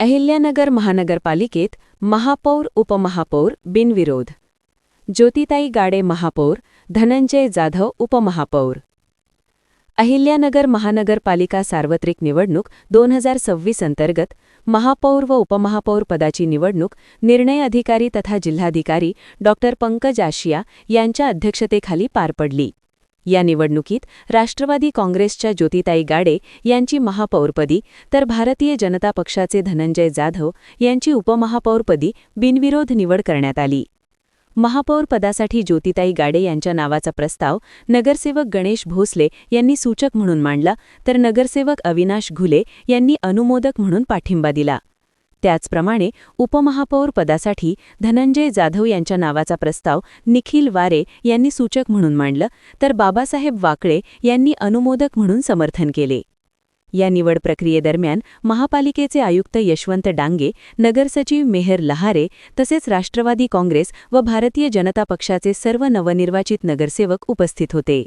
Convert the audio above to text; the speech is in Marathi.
अहिल्यानगर महानगरपालिकेत महापौर उपमहापौर बिनविरोध. ज्योतिताई गाडे महापौर धनंजय जाधव उपमहापौर. अहिल्यानगर महानगरपालिका सार्वत्रिक निवडणूक दोन हजार सव्वीस अंतर्गत महापौर व उपमहापौर पदाची निवडणूक निर्णय अधिकारी तथा जिल्हाधिकारी डॉ पंकज आशिया यांच्या अध्यक्षतेखाली पार पडली. या निवडणुकीत राष्ट्रवादी काँग्रेसच्या ज्योतिताई गाडे यांची महापौरपदी तर भारतीय जनता पक्षाचे धनंजय जाधव यांची उपमहापौरपदी बिनविरोध निवड करण्यात आली. महापौरपदासाठी ज्योतिताई गाडे यांच्या नावाचा प्रस्ताव नगरसेवक गणेश भोसले यांनी सूचक म्हणून मांडला तर नगरसेवक अविनाश घुले यांनी अनुमोदक म्हणून पाठिंबा दिला. त्याचप्रमाणे उपमहापौर पदासाठी धनंजय जाधव यांच्या नावाचा प्रस्ताव निखिल वारे यांनी सूचक म्हणून मांडलं तर बाबासाहेब वाकळे यांनी अनुमोदक म्हणून समर्थन केले. या निवड प्रक्रियेदरम्यान महापालिकेचे आयुक्त यशवंत डांगे नगरसचिव मेहर लहारे तसेच राष्ट्रवादी काँग्रेस व भारतीय जनता पक्षाचे सर्व नवनिर्वाचित नगरसेवक उपस्थित होते.